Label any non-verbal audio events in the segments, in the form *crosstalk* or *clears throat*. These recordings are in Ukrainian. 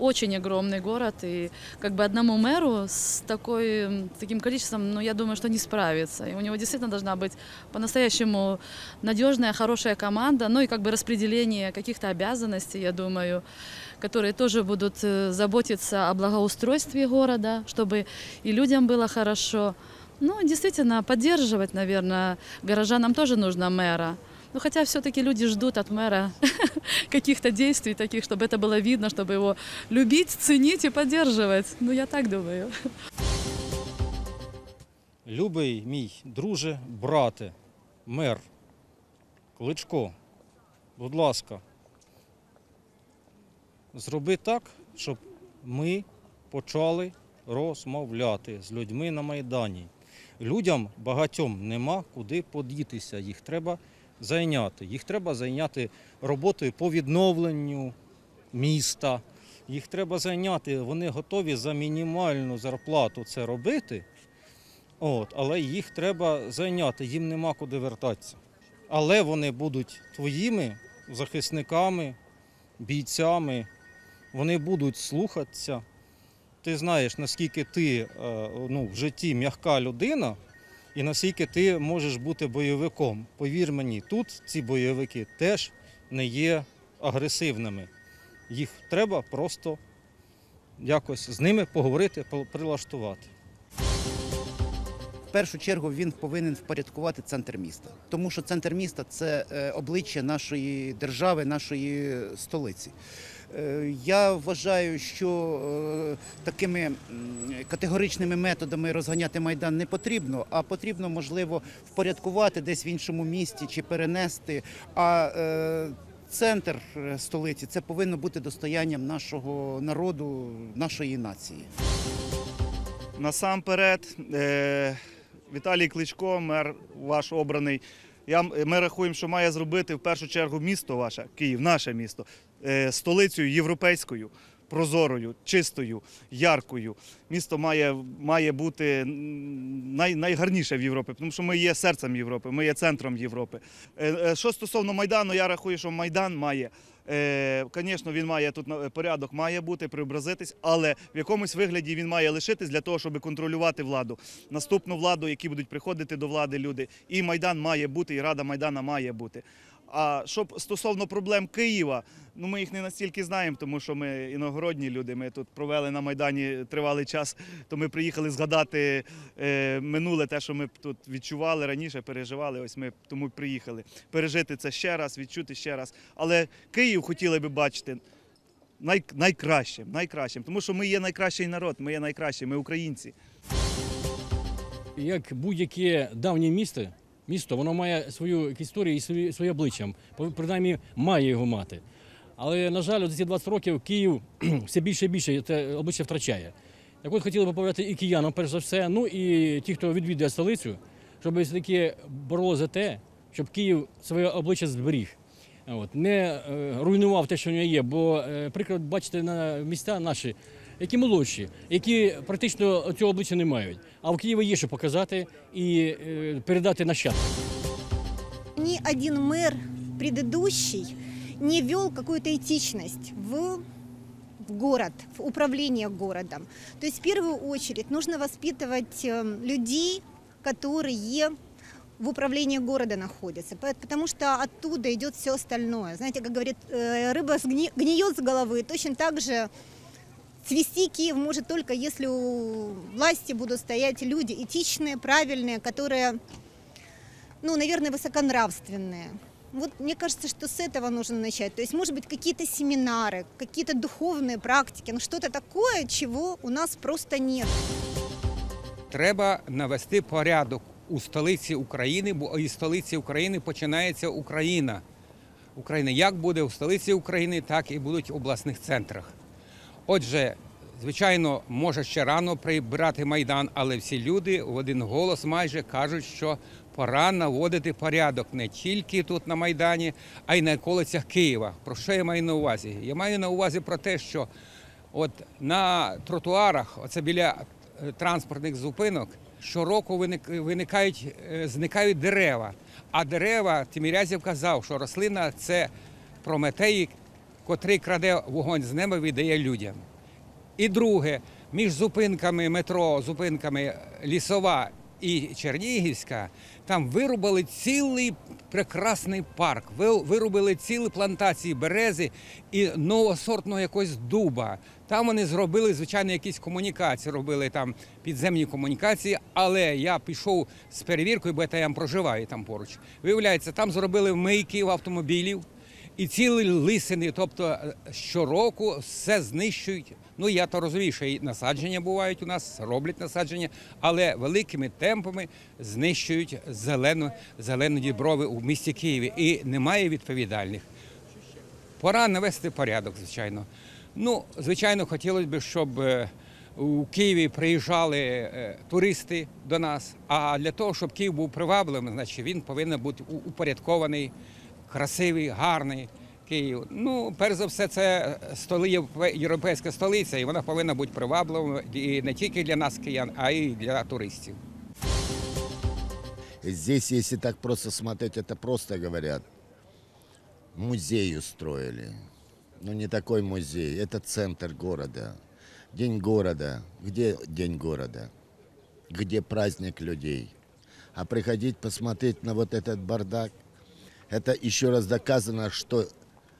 очень огромный город, и как бы одному мэру с такой, м, таким количеством, ну, я думаю, что не справится. И у него действительно должна быть по-настоящему надежная, хорошая команда, ну и как бы распределение каких-то обязанностей, я думаю, которые тоже будут э, заботиться о благоустройстве города, чтобы и людям было хорошо. Ну, действительно, поддерживать, наверное, горожанам тоже нужно мэра. Ну, хотя все-таки люди ждут от мэра *laughs* каких-то действий таких, чтобы это было видно, чтобы его любить, ценить и поддерживать. Ну, я так думаю. Любий мій друже, брате, мер, Кличко, будь ласка, зроби так, щоб ми почали розмовляти з людьми на Майдані. Людям багатьом нема куди подітися, їх треба зайняти. Їх треба зайняти роботою по відновленню міста. Їх треба зайняти, вони готові за мінімальну зарплату це робити. От, але їх треба зайняти, їм нема куди вертатися. Але вони будуть твоїми захисниками, бійцями, вони будуть слухатися. Ти знаєш, наскільки ти е, ну, в житті м'яка людина, і наскільки ти можеш бути бойовиком. Повір мені, тут ці бойовики теж не є агресивними. Їх треба просто якось з ними поговорити, прилаштувати. В першу чергу він повинен впорядкувати центр міста, тому що центр міста це е, обличчя нашої держави, нашої столиці. Е, Я вважаю, що е, такими категоричними методами розганяти майдан не потрібно, а потрібно, можливо, впорядкувати десь в іншому місті чи перенести. А е, центр столиці це повинно бути достоянням нашого народу, нашої нації. Насамперед, Віталій Кличко, мер ваш обраний. Я, ми рахуємо, що має зробити в першу чергу місто ваше, Київ, наше місто, е, столицею європейською, прозорою, чистою, яркою. Місто має, має бути най, найгарніше в Європі, тому що ми є серцем Європи, ми є центром Європи. Е, е, Що стосовно Майдану, я рахую, що Майдан має. Е, Звісно, він має тут порядок має бути, преобразитись, але в якомусь вигляді він має лишитись для того, щоб контролювати владу. Наступну владу, які будуть приходити до влади люди. І Майдан має бути, і Рада Майдана має бути. А щоб стосовно проблем Києва, ну ми їх не настільки знаємо, тому що ми іногородні люди. Ми тут провели на Майдані тривалий час, то ми приїхали згадати е, минуле, те, що ми тут відчували раніше, переживали. Ось ми тому приїхали. Пережити це ще раз, відчути ще раз. Але Київ хотіли би бачити най, найкращим, найкращим, тому що ми є найкращий народ, ми є найкращі, ми українці. як будь-яке давнє місто, місто, воно має свою історію і своє, своє обличчя. Принаймні має його мати. Але, на жаль, за ці 20 років Київ *clears throat* все більше і більше це обличчя втрачає. Так от хотіли б побажати і киянам, перш за все, ну і ті, хто відвідує столицю, щоб все-таки боролися за те, щоб Київ своє обличчя зберіг. От, не е, руйнував те, що в нього є. Бо е, приклад бачите на міста наші, які молодші, які практично цього обличчя не мають. А в Києві є що показати і е, передати нащадкам. ни один мэр предыдущий не вел какую-то этичность в в город, в управление городом. То есть в первую очередь нужно воспитывать э, людей, которые в управлении города находятся, По- потому что оттуда идет все остальное. Знаете, как говорит, э, рыба сгни- гниет с головы, точно так же Цвести Киев может только если у власти будут стоять люди этичные, правильные, которые ну, наверное, высоконравственные. Вот мне кажется, что с этого нужно начать. То есть, может быть, какие-то семинары, какие-то духовные практики, ну что-то такое, чего у нас просто нет. Треба навести порядок у столиці України, бо із столиці України починається Україна. Україна як буде у столиці України, так і будуть в обласних центрах. Отже, звичайно, може ще рано прибирати майдан, але всі люди в один голос майже кажуть, що пора наводити порядок не тільки тут на майдані, а й на околицях Києва. Про що я маю на увазі? Я маю на увазі про те, що от на тротуарах, оце біля е, транспортних зупинок, щороку виникають, е, зникають дерева. А дерева, Тимірязів казав, що рослина це прометей котрий краде вогонь з неба, віддає людям. І друге, між зупинками метро, зупинками Лісова і Чернігівська, там вирубали цілий прекрасний парк, ви- вирубили цілі плантації берези і новосортного якогось дуба. Там вони зробили, звичайно, якісь комунікації, робили там підземні комунікації, але я пішов з перевіркою, бо я там проживаю там поруч. Виявляється, там зробили мийки автомобілів і цілі лисини, тобто е, щороку все знищують. Ну я то розумію, що і насадження бувають у нас, роблять насадження, але великими темпами знищують зелену, зелену діброви у місті Києві. І немає відповідальних. Пора навести порядок, звичайно. Ну, звичайно, хотілося б, щоб е, у Києві приїжджали е, туристи до нас. А для того, щоб Київ був привабливим, значить він повинен бути упорядкований, красивий, гарний. Київ. Ну, перш за все, це столи, європе- європейська столиця, і вона повинна бути привабливою і не тільки для нас, киян, а й для туристів. Здесь, если так просто смотреть, это просто говорят, музей устроили. Но не такой музей, это центр города. День города. Где день города? Где праздник людей? А приходить посмотреть на вот этот бардак, это еще раз доказано, что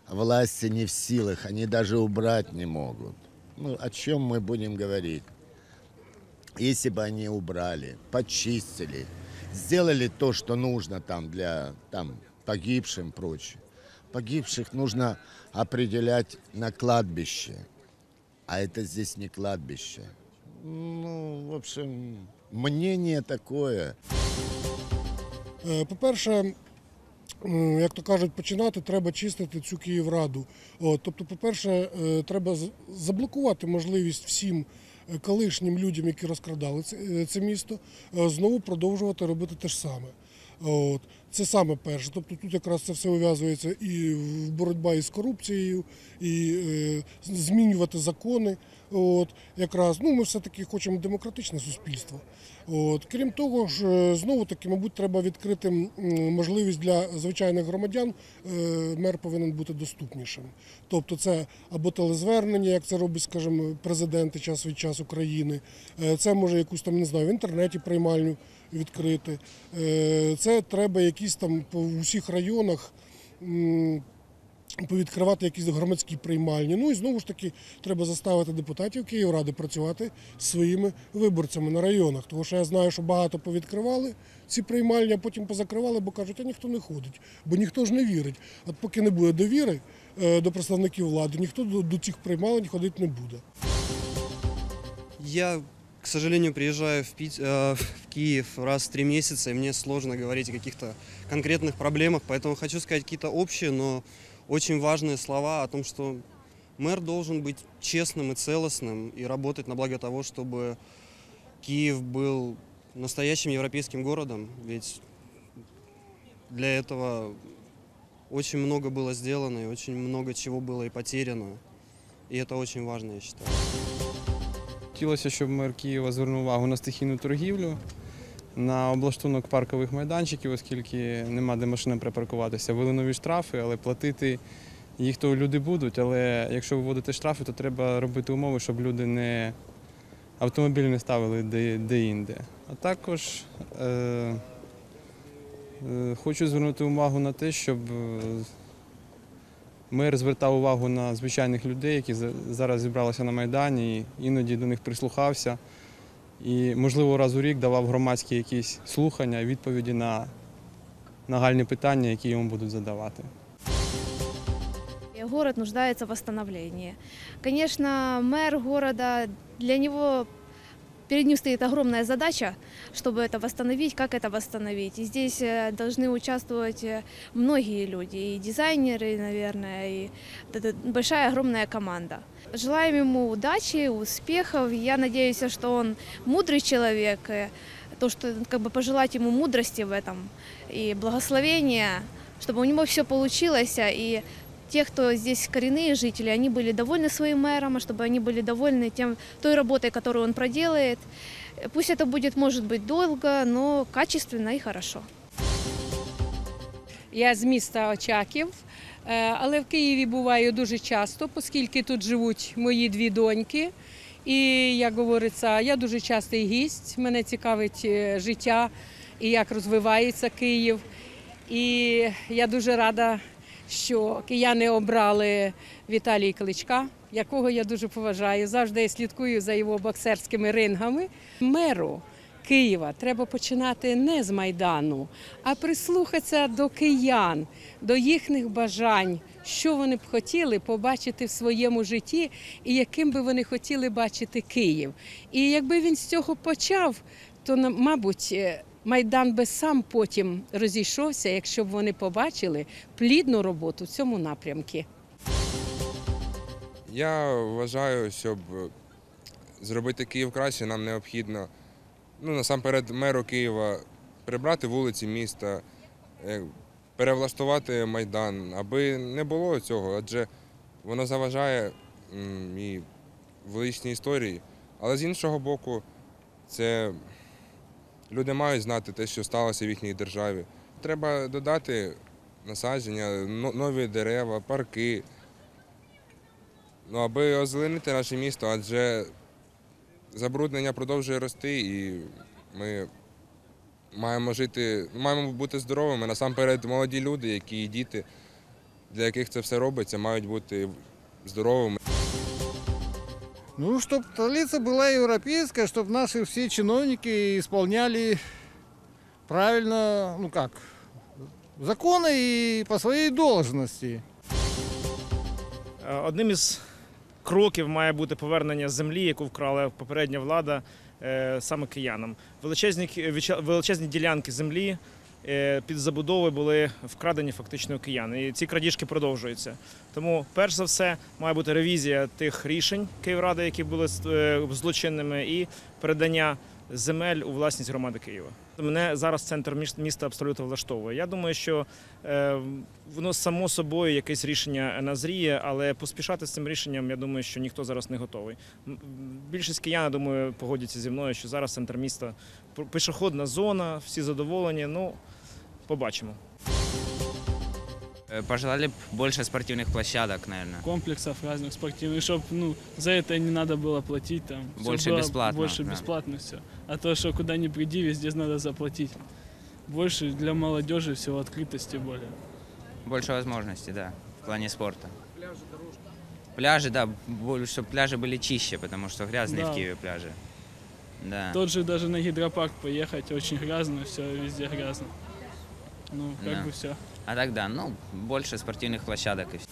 власти не в силах, они даже убрать не могут. Ну, о чем мы будем говорить? Если бы они убрали, почистили, сделали то, что нужно там для там, погибшим прочее. Погибших нужно определять на кладбище. А это здесь не кладбище. Ну, в общем, мнение такое. Е, По-перше, як то кажуть, починати треба чистити цю Київраду. От, тобто, по-перше, е, треба заблокувати можливість всім е, колишнім людям, які розкрадали це, е, це місто, знову продовжувати робити те ж саме. От. Це саме перше. Тобто тут якраз це все ув'язується і в боротьба із корупцією, і змінювати закони. От, якраз, ну, ми все-таки хочемо демократичне суспільство. От, крім того ж, е, знову таки, мабуть, треба відкрити можливість для звичайних громадян. е, Мер повинен бути доступнішим. Тобто, це або телезвернення, як це робить, скажімо, президенти час від часу країни. Е, Це може якусь там не знаю в інтернеті приймальню відкрити. Це треба якісь там по усіх районах м, повідкривати якісь громадські приймальні. Ну і знову ж таки треба заставити депутатів Київради працювати з своїми виборцями на районах. Тому що я знаю, що багато повідкривали ці приймальні, а потім позакривали, бо кажуть, а ніхто не ходить, бо ніхто ж не вірить. От поки не буде довіри е, до представників влади, ніхто до, до цих приймалень ходити не буде. Я, к сожалению, приезжаю в, Пит- э, в Киев раз в три месяца, и мне сложно говорить о каких-то конкретных проблемах, поэтому хочу сказать какие-то общие, но очень важные слова о том, что мэр должен быть честным и целостным и работать на благо того, чтобы Киев был настоящим европейским городом, ведь для этого очень много было сделано и очень много чего было и потеряно, и это очень важно, я считаю. Хотілося, щоб мер Києва звернув увагу на стихійну торгівлю, на облаштунок паркових майданчиків, оскільки нема де машинам припаркуватися. Ввели нові штрафи, але платити їх то люди будуть. Але якщо виводити штрафи, то треба робити умови, щоб люди не автомобілі не ставили де- де-інде. А також е, е, хочу звернути увагу на те, щоб е, Мер звертав увагу на звичайних людей, які зараз зібралися на Майдані, і іноді до них прислухався. І, можливо, раз у рік давав громадські якісь слухання, відповіді на нагальні питання, які йому будуть задавати. Город нуждается в восстановлении. Конечно, мэр города, для него перед ним стоит огромная задача, чтобы это восстановить, как это восстановить. И здесь э, должны участвовать э, многие люди, и дизайнеры, наверное, и вот эта большая огромная команда. Желаем ему удачи, успехов. Я надеюсь, что он мудрый человек, э, то, что как бы пожелать ему мудрости в этом и благословения, чтобы у него все получилось, и те, кто здесь коренные жители, они были довольны своим мэром, а чтобы они были довольны тем, той работой, которую он проделает. Пусть это будет, может быть, долго, но качественно и хорошо. Я з міста Очаків. Е, Але в Києві буваю дуже часто, оскільки тут живуть мої дві доньки. І як говориться, я дуже частий гість. Мене цікавить е, життя і як розвивається Київ. І я дуже рада, що кияни обрали Віталія Кличка, якого я дуже поважаю. Завжди я слідкую за його боксерськими рингами. Меру Києва треба починати не з Майдану, а прислухатися до киян, до їхніх бажань, що вони б хотіли побачити в своєму житті і яким би вони хотіли бачити Київ. І якби він з цього почав, то мабуть. Майдан би сам потім розійшовся, якщо б вони побачили плідну роботу в цьому напрямку. Я вважаю, щоб зробити Київ краще, нам необхідно ну, насамперед меру Києва прибрати вулиці міста, е, перевлаштувати Майдан, аби не було цього, адже воно заважає і величній історії. Але з іншого боку, це люди мають знати те, що сталося в їхній державі. Треба додати насадження, нові дерева, парки. Ну, аби озеленити наше місто, адже забруднення продовжує рости, і ми маємо жити, маємо бути здоровими. Насамперед, молоді люди, які діти, для яких це все робиться, мають бути здоровими. Ну, чтобы столица была европейская, чтобы наши все чиновники исполняли правильно, ну как, законы и по своей должности. Е, Одним із кроків має бути повернення землі, яку вкрала попередня влада е, саме киянам. Величезні, ки- віча- величезні ділянки землі е, під забудови були вкрадені фактично у киян. І ці крадіжки продовжуються. Тому, перш за все, має бути ревізія тих рішень Київради, які були е, злочинними, і передання земель у власність громади Києва. Мене зараз центр міс- міста абсолютно влаштовує. Я думаю, що е, воно само собою якесь рішення назріє, але поспішати з цим рішенням, я думаю, що ніхто зараз не готовий. Більшість киян, думаю, погодяться зі мною, що зараз центр міста пішохідна зона, всі задоволені. Ну, побачимо. Пожелали бы больше спортивных площадок, наверное. комплексов разных спортивных, чтобы ну, за это не надо было платить там. Больше было бесплатно, Больше да. бесплатно все. А то, что куда ни приди, везде надо заплатить. Больше для молодежи всего открытости более. Больше возможностей, да, в плане спорта. Пляжи, да, чтобы пляжи были чище, потому что грязные Да. в Киеве пляжи. Да. Тот же даже на гидропарк поехать, очень грязно, все везде грязно. Ну, как Да. бы все. А так да, ну, больше спортивных площадок и все.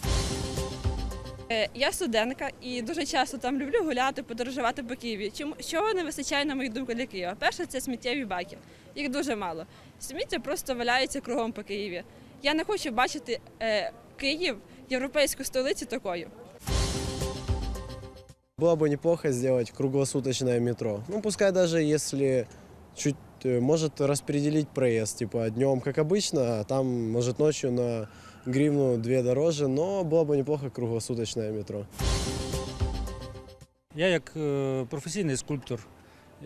Е, Я студентка і дуже часто там люблю гуляти, подорожувати по Києві. Чому чого не вистачає, на мою думку, для Києва? Перше, це сміттєві баки. Їх дуже мало. Сміття просто валяється кругом по Києві. Я не хочу бачити е, Київ, європейську столицю такою. Было бы неплохо сделать круглосуточное метро. Ну, пускай даже если чуть э, может распределить проезд, типа днем, как обычно, а там, может, ночью на гривну две дороже, но было бы неплохо круглосуточное метро. Я як е, професійний скульптор,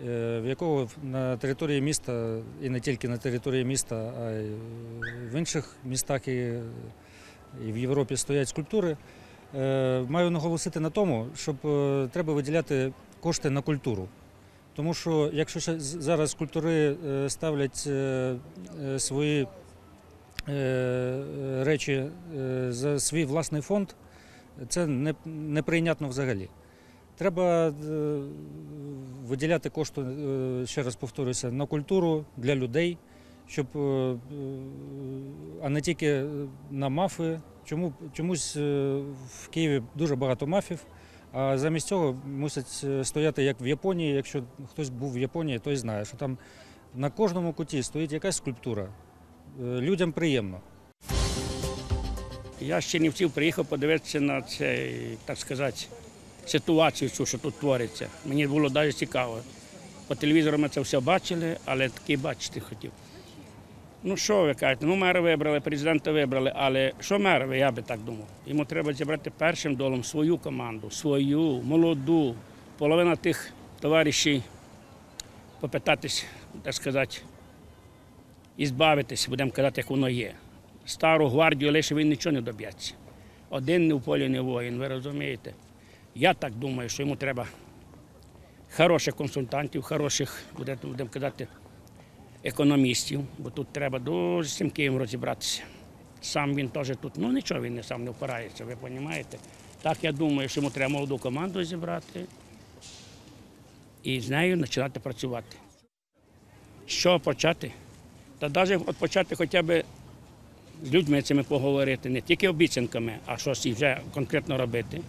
е, в якого в- на території міста і не тільки на території міста, а й в інших містах і, і в Європі стоять скульптури, е, маю наголосити на тому, щоб е, треба виділяти кошти на культуру. Тому що якщо зараз скульптори е, ставлять е, е, свої речі за свій власний фонд, це неприйнятно взагалі. Треба виділяти кошти, ще раз повторюся, на культуру для людей, щоб, а не тільки на мафи. Чому, чомусь в Києві дуже багато мафів, а замість цього мусять е, стояти як в Японії. Якщо хтось був в Японії, той знає, що там на кожному куті стоїть якась скульптура. Е, Людям приємно. Я з Чернівців приїхав подивитися на цей, так сказати, ситуацію, цю, що тут твориться. Мені було навіть цікаво. По телевізору ми це все бачили, але таки бачити хотів. Ну що ви кажете? Ну, мера вибрали, президента вибрали, але що мер, я би так думав. Йому треба зібрати першим долом свою команду, свою, молоду. Половина тих товаришів попитатись, так сказати, і збавитись, будемо казати, як воно є. стару гвардію лише він нічого не доб'ється. Один не в полі не воїн, ви розумієте? Я так думаю, що йому треба хороших консультантів, хороших, буде- будемо казати, економістів, бо тут треба дуже з цим Києвом розібратися. Сам він теж тут, ну нічого він не сам не впирається, ви розумієте? Так я думаю, що йому треба молоду команду зібрати і з нею починати працювати. Чого почати? Та навіть почати хоча б з людьми цими поговорити, не тільки обіцянками, а щось вже конкретно робити.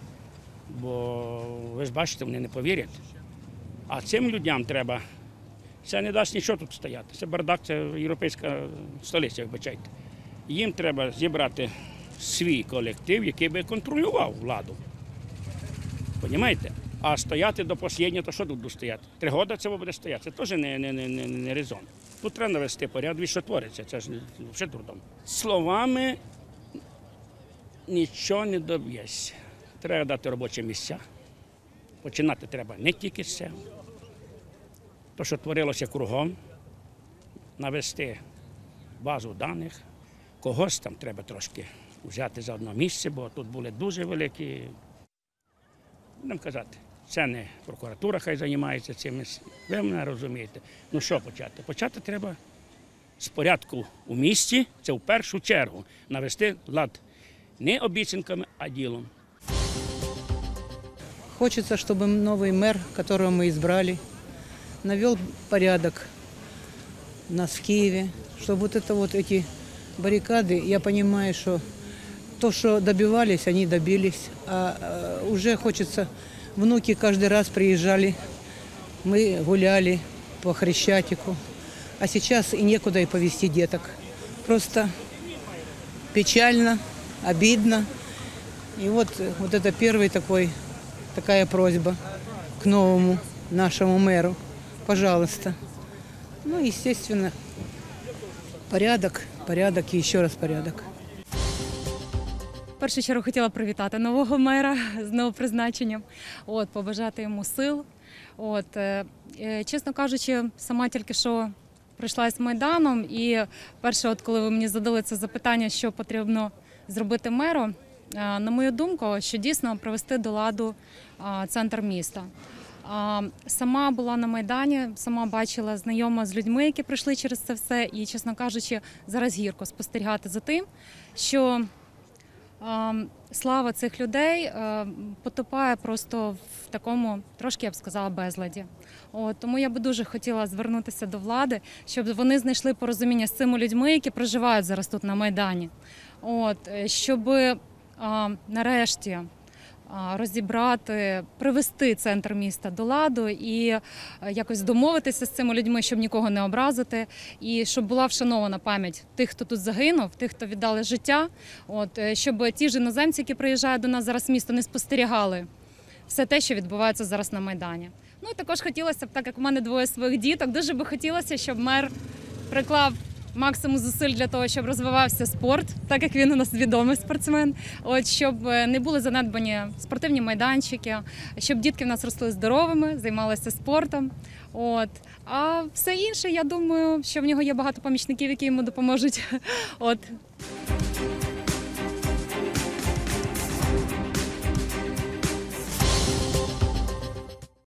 Бо ви ж бачите, вони не повірять. А цим людям треба. Це не дасть нічого тут стояти. Це бардак, це європейська столиця, вибачайте. Їм треба зібрати свій колектив, який би контролював владу. Понімаєте? А стояти до останнього, то що тут буде стояти? Три роки це буде стояти. Це теж не, не, не, не, не резон. Тут треба навести порядок, що твориться, це ж взагалі трудом. Словами нічого не доб'єшся. Треба дати робочі місця. Починати треба не тільки з цього То, що творилося кругом, навести базу даних. Когось там треба трошки взяти за одне місце, бо тут були дуже великі. Будемо казати, це не прокуратура хай займається цим. Ви мене розумієте. Ну що почати? Почати треба з порядку у місті, це в першу чергу навести лад не обіцянками, а ділом. Хочется, чтобы новый мэр, которого мы избрали, навел порядок у нас в Киеве, чтобы вот это вот эти баррикады, я понимаю, что то, что добивались, они добились, а э, уже хочется, внуки каждый раз приезжали, мы гуляли по Хрещатику, а сейчас и некуда и повезти деток. Просто печально, обидно. И вот, э, вот это первый такой, такая просьба к новому нашему мэру. Пожалуйста. Ну, естественно, порядок, порядок и еще раз порядок. Першу чергу хотіла привітати нового мера з новопризначенням, от, побажати йому сил. От, е, е, чесно кажучи, сама тільки що прийшла з Майданом, і перше, от коли ви мені задали це запитання, що потрібно зробити меру, е, на мою думку, що дійсно привести до ладу центр міста. Сама була на Майдані, сама бачила знайома з людьми, які пройшли через це все. І, чесно кажучи, зараз гірко спостерігати за тим, що слава цих людей потопає просто в такому трошки, я б сказала, безладі. От, тому я би дуже хотіла звернутися до влади, щоб вони знайшли порозуміння з цими людьми, які проживають зараз тут на Майдані. От, е, щоб нарешті розібрати, привести центр міста до ладу і е, якось домовитися з цими людьми, щоб нікого не образити, і щоб була вшанована пам'ять тих, хто тут загинув, тих, хто віддали життя. От е, щоб ті ж іноземці, які приїжджають до нас зараз в місто, не спостерігали все те, що відбувається зараз на майдані. Ну і також хотілося б, так як у мене двоє своїх діток, дуже би хотілося, щоб мер приклав максимум зусиль для того, щоб розвивався спорт, так як він у нас відомий спортсмен. От щоб е, не були занедбані спортивні майданчики, щоб дітки в нас росли здоровими, займалися спортом. От а все інше, я думаю, що в нього є багато помічників, які йому допоможуть. *laughs* От